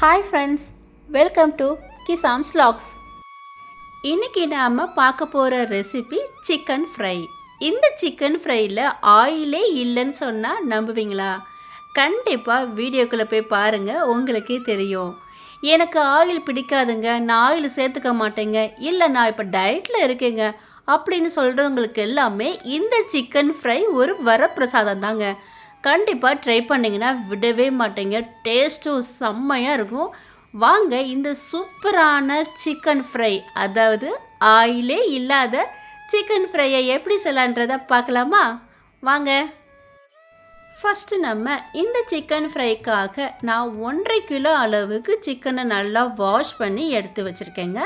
Hi friends welcome to கிசாம்ஸ் லாக்ஸ் இன்னைக்கு நாம் பார்க்க போகிற ரெசிபி சிக்கன் ஃப்ரை இந்த சிக்கன் ஃப்ரையில் ஆயிலே இல்லைன்னு சொன்னால் நம்புவீங்களா? கண்டிப்பாக வீடியோக்குள்ளே போய் பாருங்கள் உங்களுக்கே தெரியும். எனக்கு ஆயில் பிடிக்காதுங்க நான் ஆயில் சேர்த்துக்க மாட்டேங்க இல்லை நான் இப்போ டயட்டில் இருக்கேங்க அப்படின்னு சொல்கிறவங்களுக்கு எல்லாமே இந்த சிக்கன் ஃப்ரை ஒரு வரப்பிரசாதம் தாங்க. கண்டிப்பாக ட்ரை பண்ணிங்கன்னா விடவே மாட்டேங்க. டேஸ்ட்டும் செம்மையாக இருக்கும். வாங்க இந்த சூப்பரான சிக்கன் ஃப்ரை அதாவது ஆயிலே இல்லாத சிக்கன் ஃப்ரையை எப்படி செய்யலான்றதை பார்க்கலாமா? வாங்க. ஃபஸ்ட்டு நம்ம இந்த சிக்கன் ஃப்ரைக்காக நான் ஒன்றரை கிலோ அளவுக்கு சிக்கனை நல்லா வாஷ் பண்ணி எடுத்து வச்சுருக்கேங்க.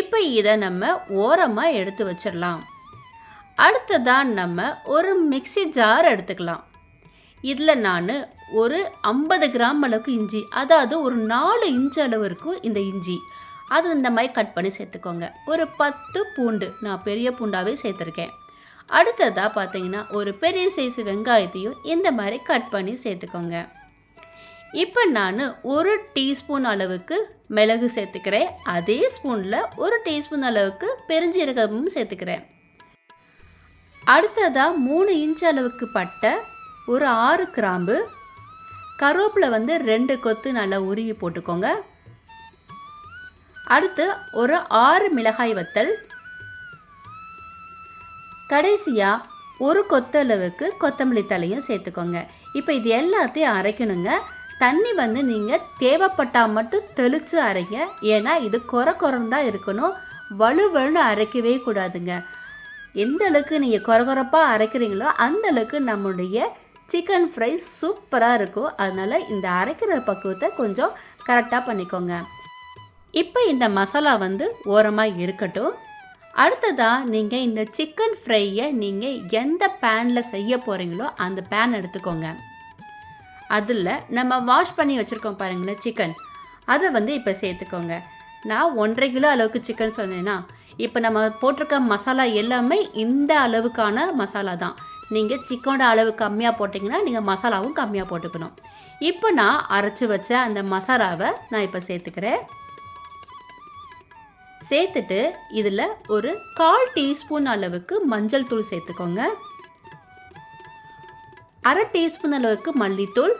இப்போ இதை நம்ம ஓரமாக எடுத்து வச்சிடலாம் அடுத்ததான் நம்ம ஒரு மிக்ஸி ஜார் எடுத்துக்கலாம். இதில் நான் ஒரு ஐம்பது கிராம் அளவுக்கு இஞ்சி அதாவது ஒரு நாலு இன்ச் அளவிற்கு இந்த இஞ்சி. அது இந்த மாதிரி கட் பண்ணி சேர்த்துக்கோங்க. ஒரு பத்து பூண்டு நான் பெரிய பூண்டாவே சேர்த்துருக்கேன். அடுத்ததாக பார்த்தீங்கன்னா ஒரு பெரிய சைஸ் வெங்காயத்தையும் இந்த மாதிரி கட் பண்ணி சேர்த்துக்கோங்க. இப்போ நான் ஒரு டீஸ்பூன் அளவுக்கு மிளகு சேர்த்துக்கிறேன். அதே ஸ்பூனில் ஒரு டீஸ்பூன் அளவுக்கு பெருஞ்சீரகமும் சேர்த்துக்கிறேன். அடுத்ததாக மூணு இன்ச் அளவுக்கு பட்டை ஒரு ஆறு கிராம்பு. கருவேப்பிலை வந்து ரெண்டு கொத்து நல்லா உருவி போட்டுக்கோங்க. அடுத்து ஒரு ஆறு மிளகாய் வத்தல். கடைசியாக ஒரு கொத்தளவுக்கு கொத்தமல்லி தலையும் சேர்த்துக்கோங்க. இப்போ இது எல்லாத்தையும் அரைக்கணுங்க. தண்ணி வந்து நீங்கள் தேவைப்பட்டால் மட்டும் தெளித்து அரைங்க. ஏன்னா இது குறை குறன்னு தான் இருக்கணும் வலுவலுன்னு அரைக்கவே கூடாதுங்க. எந்த அளவுக்கு நீங்கள் குறை குறைப்பாக அரைக்கிறீங்களோ அந்த அளவுக்கு சிக்கன் ஃப்ரை சூப்பராக இருக்கும். அதனால் இந்த அரைக்கிற பக்குவத்தை கொஞ்சம் கரெக்டாக பண்ணிக்கோங்க. இப்போ இந்த மசாலா வந்து ஓரமாக இருக்கட்டும். அடுத்ததாக நீங்கள் இந்த சிக்கன் ஃப்ரையை நீங்கள் எந்த பேனில் செய்ய போகிறீங்களோ அந்த பேன் எடுத்துக்கோங்க. அதில் நம்ம வாஷ் பண்ணி வச்சுருக்கோம் பாருங்களேன் சிக்கன். அதை வந்து இப்போ சேர்த்துக்கோங்க. நான் ஒன்றரை கிலோ அளவுக்கு சிக்கன் சொன்னேன்னா இப்போ நம்ம போட்டிருக்க மசாலா எல்லாமே இந்த அளவுக்கான மசாலா தான். நீங்கள் சிக்கனோட அளவு கம்மியாக போட்டிங்கன்னா நீங்கள் மசாலாவும் கம்மியாக போட்டுக்கணும். இப்போ நான் அரைச்சி வச்ச அந்த மசாலாவை நான் இப்போ சேர்த்துக்கிறேன். சேர்த்துட்டு இதில் ஒரு கால் டீஸ்பூன் அளவுக்கு மஞ்சள் தூள் சேர்த்துக்கோங்க. அரை டீஸ்பூன் அளவுக்கு மல்லித்தூள்.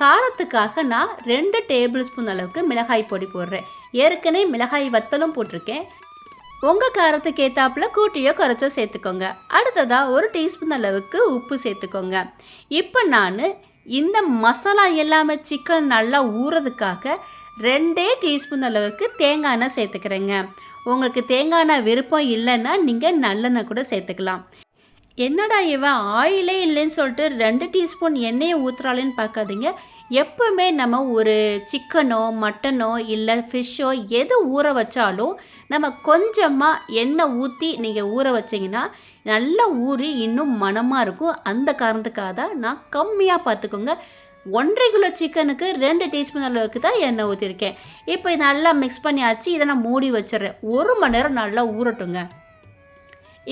காரத்துக்காக நான் ரெண்டு டேபிள் ஸ்பூன் அளவுக்கு மிளகாய் பொடி போடுறேன். ஏற்கனவே மிளகாய் வத்தலும் போட்டிருக்கேன். உங்கள் காரத்துக்கு ஏற்றாப்புல கூட்டியோ குறைச்சோ சேர்த்துக்கோங்க. அடுத்ததாக ஒரு டீஸ்பூன் அளவுக்கு உப்பு சேர்த்துக்கோங்க. இப்போ நான் இந்த மசாலா எல்லாமே சிக்கன் நல்லா ஊறதுக்காக ரெண்டே டீஸ்பூன் அளவுக்கு தேங்காய் எண்ணெய் சேர்த்துக்கிறேங்க. உங்களுக்கு தேங்காய் எண்ணெய் விருப்பம் இல்லைன்னா நீங்கள் நல்லெண்ணெய் கூட சேர்த்துக்கலாம். என்னடா இவன் ஆயிலே இல்லைன்னு சொல்லிட்டு ரெண்டு டீஸ்பூன் எண்ணெயை ஊற்றுறாளேன்னு பார்க்காதீங்க. எப்பவுமே நம்ம ஒரு சிக்கனோ மட்டனோ இல்லை ஃபிஷ்ஷோ எது ஊற வச்சாலும் நம்ம கொஞ்சமாக எண்ணெய் ஊற்றி நீங்கள் ஊற வச்சிங்கன்னா நல்லா ஊறி இன்னும் மணமாக இருக்கும். அந்த காரணத்துக்காக தான் நான் கம்மியாக பார்த்துக்கோங்க. ஒன்றரை கிலோ சிக்கனுக்கு ரெண்டு டீஸ்பூன் அளவுக்கு தான் எண்ணெய் ஊற்றிருக்கேன் இப்போ நல்லா மிக்ஸ் பண்ணியாச்சு. இதை நான் மூடி வச்சிடுறேன். ஒரு மணி நேரம் நல்லா ஊறட்டுங்க.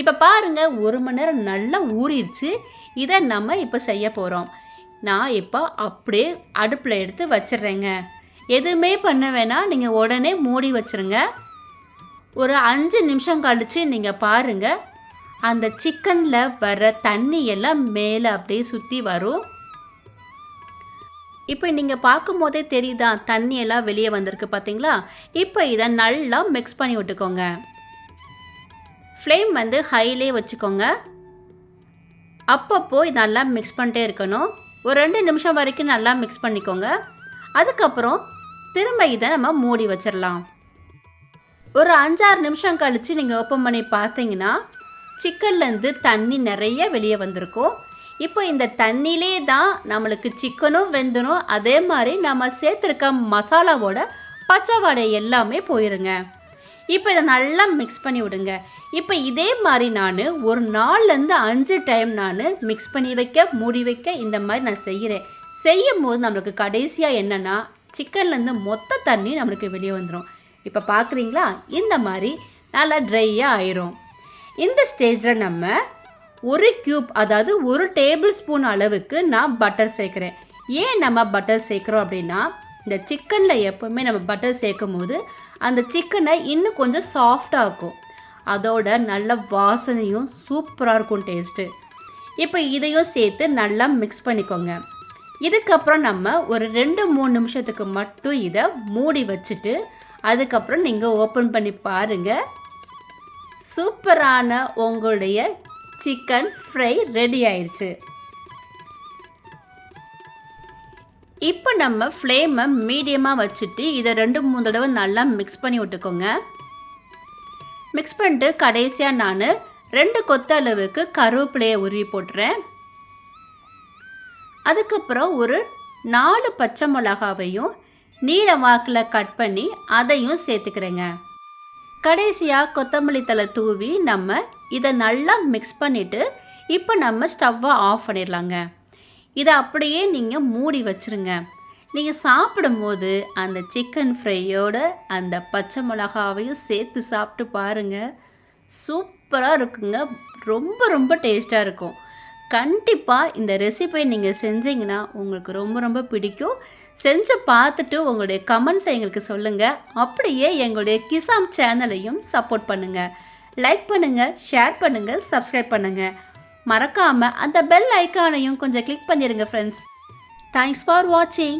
இப்போ பாருங்கள் ஒரு மணி நேரம் நல்லா ஊறிடுச்சு. இதை நம்ம இப்போ செய்ய போகிறோம் நான் இப்போ அப்படியே அடுப்பில் எடுத்து வச்சிடுறேங்க. எதுவுமே பண்ண வேணாம். நீங்கள் உடனே மூடி வச்சுருங்க. ஒரு அஞ்சு நிமிஷம் கழித்து நீங்கள் பாருங்கள் அந்த சிக்கனில் வர தண்ணி எல்லாம் மேலே அப்படியே சுற்றி வரும். இப்போ நீங்கள் பார்க்கும் போதே தெரியுதா? தண்ணி எல்லாம் வெளியே வந்திருக்கு பார்த்தீங்களா இப்போ இதை நல்லா மிக்ஸ் பண்ணி விட்டுக்கோங்க. ஃப்ளேம் வந்து ஹைலே வச்சுக்கோங்க. அப்பப்போ நல்லா மிக்ஸ் பண்ணிட்டே இருக்கணும். ஒரு ரெண்டு நிமிஷம் வரைக்கும் நல்லா மிக்ஸ் பண்ணிக்கோங்க. அதுக்கப்புறம் திரும்ப இதை நம்ம மூடி வச்சிடலாம். ஒரு அஞ்சாறு நிமிஷம் கழித்து நீங்கள் ஓப்பன் பண்ணி பார்த்தீங்கன்னா சிக்கன்லேருந்து தண்ணி நிறைய வெளியே வந்திருக்கும். இப்போ இந்த தண்ணியிலே தான் நம்மளுக்கு சிக்கனும் வெந்தனும் அதே மாதிரி நம்ம சேர்த்துருக்க மசாலாவோட பச்சை வடை எல்லாமே போயிருங்க. இப்போ இதை நல்லா மிக்ஸ் பண்ணி விடுங்க. இப்போ இதே மாதிரி நான் ஒரு நாலுலேருந்து அஞ்சு டைம் நான் மிக்ஸ் பண்ணி வைக்க மூடி வைக்க இந்த மாதிரி நான் செய்கிறேன் செய்யும் போது நம்மளுக்கு கடைசியாக என்னென்னா சிக்கன்லேருந்து மொத்த தண்ணி நம்மளுக்கு வெளியே வந்துடும் இப்போ பார்க்குறீங்களா இந்த மாதிரி நல்லா ட்ரையாக ஆயிரும். இந்த ஸ்டேஜில் நம்ம ஒரு க்யூப் அதாவது ஒரு டேபிள் ஸ்பூன் அளவுக்கு நான் பட்டர் சேர்க்குறேன். ஏன் நம்ம பட்டர் சேர்க்குறோம் அப்படின்னா இந்த சிக்கனில் எப்போவுமே நம்ம பட்டர் சேர்க்கும் போது அந்த சிக்கனை இன்னும் கொஞ்சம் சாஃப்டாக இருக்கும். அதோட நல்ல வாசனையும் சூப்பராக இருக்கும் டேஸ்ட்டு இப்போ இதையும் சேர்த்து நல்லா மிக்ஸ் பண்ணிக்கோங்க. இதுக்கப்புறம் நம்ம ஒரு ரெண்டு மூணு நிமிஷத்துக்கு மட்டும் இதை மூடி வச்சுட்டு அதுக்கப்புறம் நீங்கள் ஓப்பன் பண்ணி பாருங்கள் சூப்பரான உங்களுடைய சிக்கன் ஃப்ரை ரெடி ஆயிடுச்சு இப்போ நம்ம ஃப்ளேமை மீடியமாக வச்சுட்டு இதை ரெண்டு மூணு தடவை நல்லா மிக்ஸ் பண்ணி விட்டுக்கோங்க. மிக்ஸ் பண்ணிட்டு கடைசியாக நான் ரெண்டு கொத்த அளவுக்கு கருவேப்பிலையை உருவி போட்டுறேன். அதுக்கப்புறம் ஒரு நாலு பச்சை மிளகாவையும் நீல வாக்கில் கட் பண்ணி அதையும் சேர்த்துக்கிறேங்க. கடைசியாக கொத்தமல்லி தலை தூவி நம்ம இதை நல்லா மிக்ஸ் பண்ணிவிட்டு இப்போ நம்ம ஸ்டவ்வை ஆஃப் பண்ணிடலாங்க. இதை அப்படியே நீங்கள் மூடி வச்சுருங்க. நீங்கள் சாப்பிடும்போது அந்த சிக்கன் ஃப்ரையோட அந்த பச்சை மிளகாவையும் சேர்த்து சாப்பிட்டு பாருங்கள் சூப்பராக இருக்குங்க. ரொம்ப ரொம்ப டேஸ்ட்டாக இருக்கும். கண்டிப்பாக இந்த ரெசிபியை நீங்கள் செஞ்சீங்கன்னா உங்களுக்கு ரொம்ப ரொம்ப பிடிக்கும். செஞ்சு பார்த்துட்டு உங்களுடைய கமெண்ட்ஸை எங்களுக்கு சொல்லுங்கள் அப்படியே எங்களுடைய கிசாம் சேனலையும் சப்போர்ட் பண்ணுங்கள் லைக் பண்ணுங்கள் ஷேர் பண்ணுங்கள் சப்ஸ்கிரைப் பண்ணுங்கள் மறக்காமல் அந்த பெல் ஐக்கானையும் கொஞ்சம் கிளிக் பண்ணிடுங்க ஃப்ரெண்ட்ஸ் தேங்க்ஸ் ஃபார் வாட்சிங்